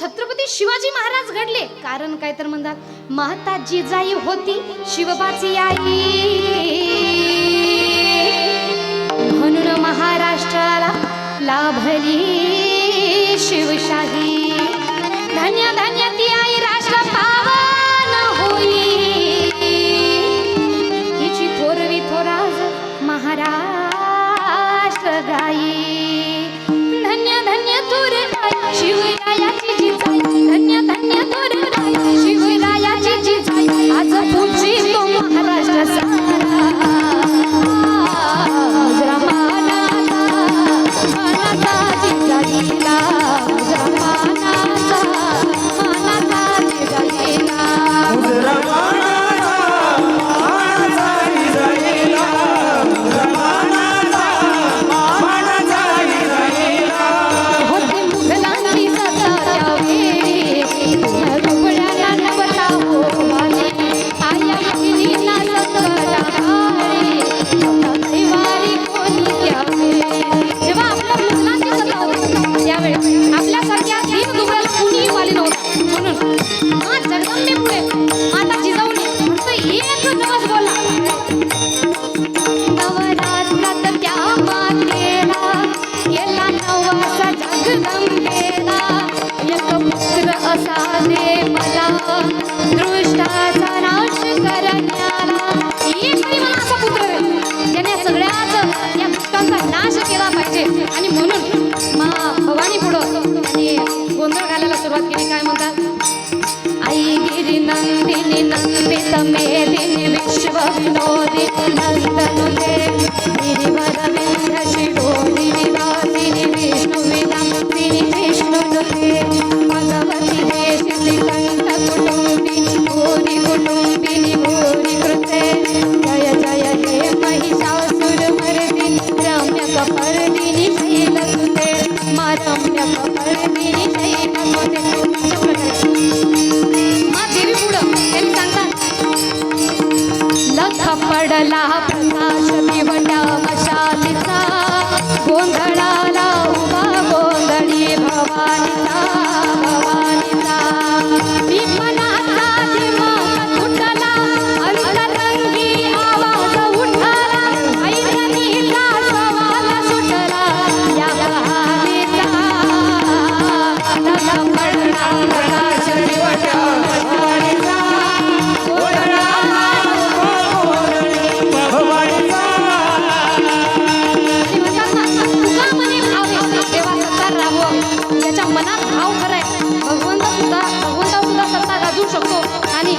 छत्रपती शिवाजी महाराज घडले. कारण काय तर म्हणतात माता जिजाई होती शिवबाची आई. म्हणून महाराष्ट्राला लाभली शिवशाही. धन्य धन्य दृष्टाचा दे त्याने या केला पाहिजे. आणि म्हणून भवानी पुढं सुरुवात केली. काय म्हणतात? आई नंदिनी नंदित मेदिनी विश्व नोदित नंदनुदे शकतो. आणि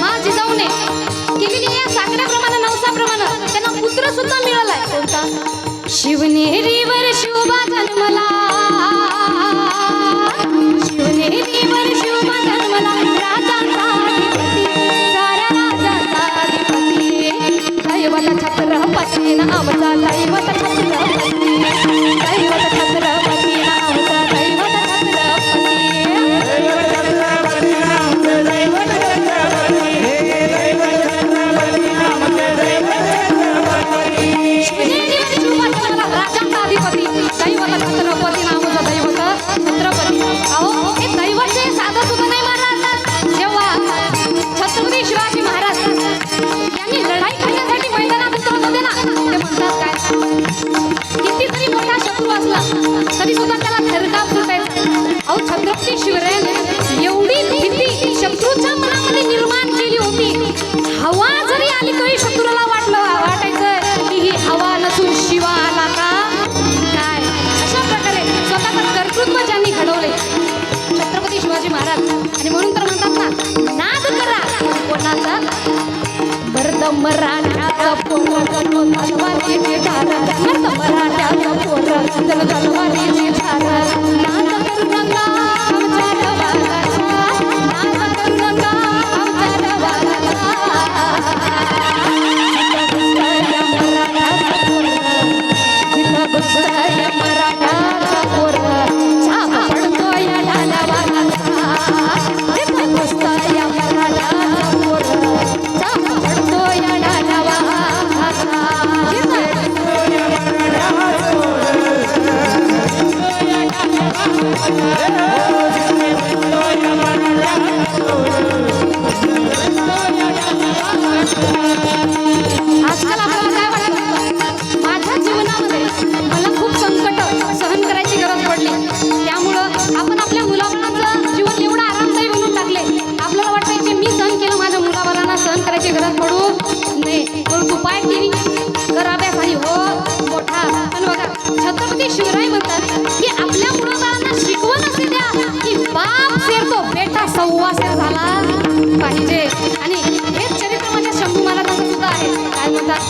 माझी जाऊने केलेली या साखराप्रमाणे नवसाप्रमाणे त्यांना पुत्र सुद्धा मिळाला कोणता? शिवनेरीवर शिवबा जन्मला. शिवनेरीवर शिवबा जन्मला. राजाचा सारा राजाचा अधिपती दैवत छत्रपती आमचा दैवत छत्रपती. दैवत छत्रपती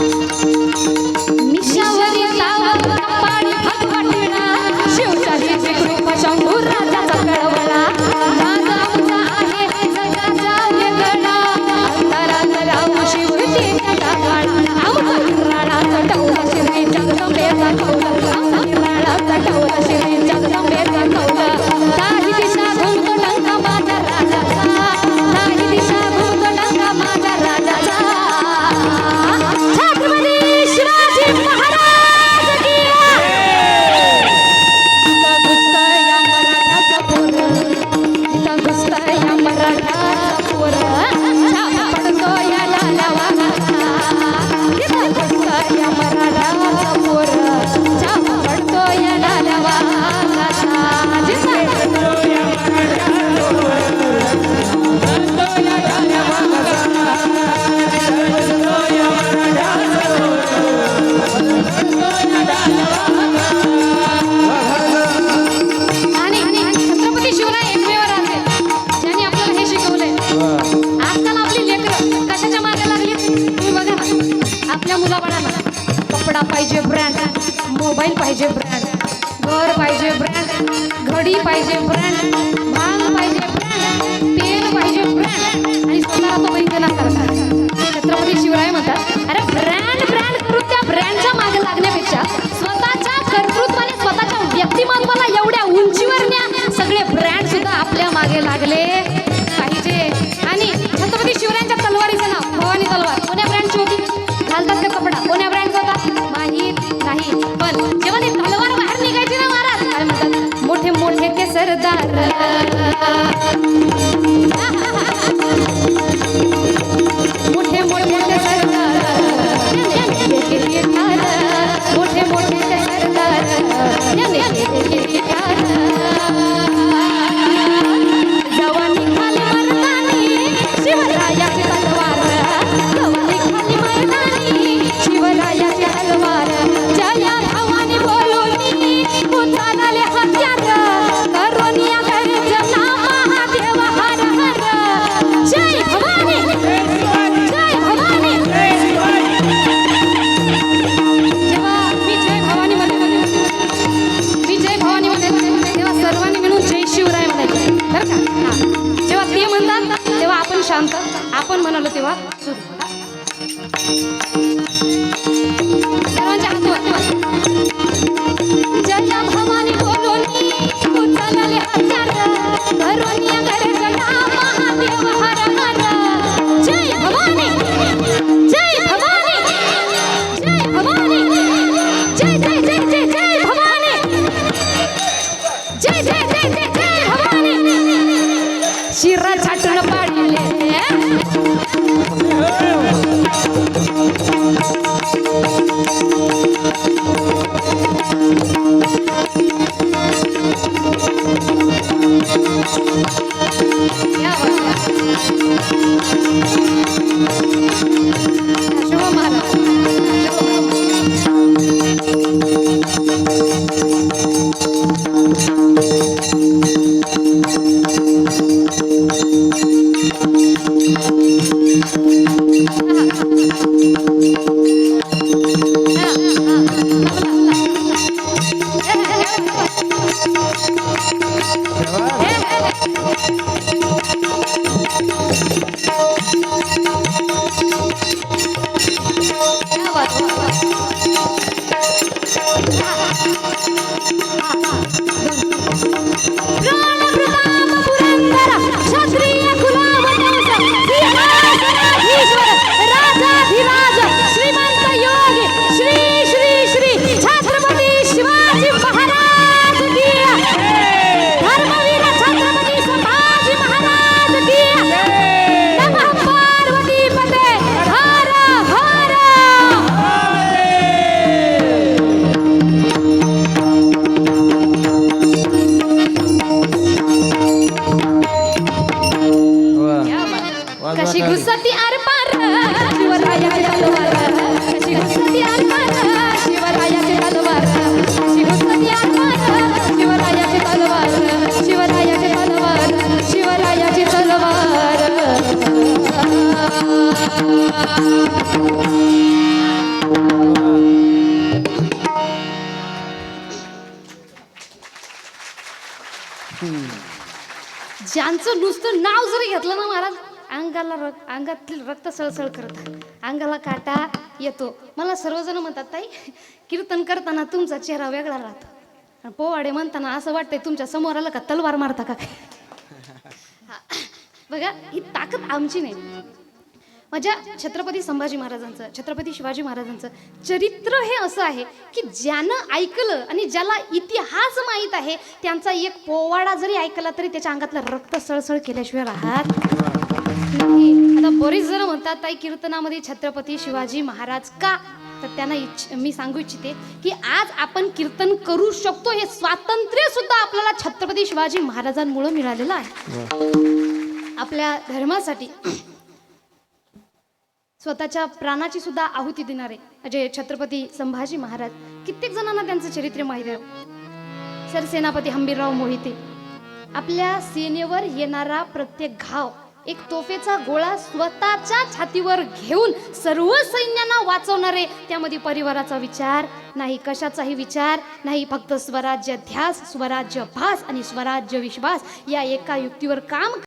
Música पाहिजे ब्रँड. घर पाहिजे ब्रँड. घडी पाहिजे ब्रँड. सूर्य म्हणतात तेव्हा आपण शांत आपण म्हणालो तेव्हा सुरू. सर्वांच्या हातवर শুভ মহারাজ ज्यांचं नुसतं नाव जरी घेतलं ना महाराज अंगाला रक अंगातील रक्त सळसळ करत अंगाला काटा येतो. मला सर्वजण म्हणतात ताई कीर्तन करताना तुमचा चेहरा वेगळा राहतो. आणि पोवाडे म्हणताना असं वाटतंय तुमच्यासमोर आलं का तलवार मारता का काय? बघा ही ताकद आमची नाही. माझ्या छत्रपती संभाजी महाराजांचं छत्रपती शिवाजी महाराजांचं चरित्र हे असं आहे की ज्यानं ऐकलं आणि ज्याला इतिहास माहीत आहे त्यांचा एक पोवाडा जरी ऐकला तरी त्याच्या अंगातलं रक्त सळसळ केल्याशिवाय राहत आता बरीच जण म्हणतात ताई कीर्तनामध्ये छत्रपती शिवाजी महाराज का? तर त्यांना इच्छ मी सांगू इच्छिते की आज आपण कीर्तन करू शकतो हे स्वातंत्र्य सुद्धा आपल्याला छत्रपती शिवाजी महाराजांमुळे मिळालेलं आहे. आपल्या धर्मासाठी स्वतःच्या प्राणाची सुद्धा आहुती देणारे म्हणजे छत्रपती संभाजी महाराज. कित्येक जणांना त्यांचं चरित्र माहीत आहे. सरसेनापती हंबीरराव मोहिते. आपल्या सेनेवर येणारा प्रत्येक घाव एक तोफेचा गोळा स्वतःच्या छातीवर घेऊन सर्व सैन्यांना वाचवणारे. त्यामध्ये परिवाराचा विचार नाही कशाचाही विचार नाही फक्त स्वराज्य ध्यास स्वराज्य भास आणि स्वराज्य विश्वास या एका युक्तीवर काम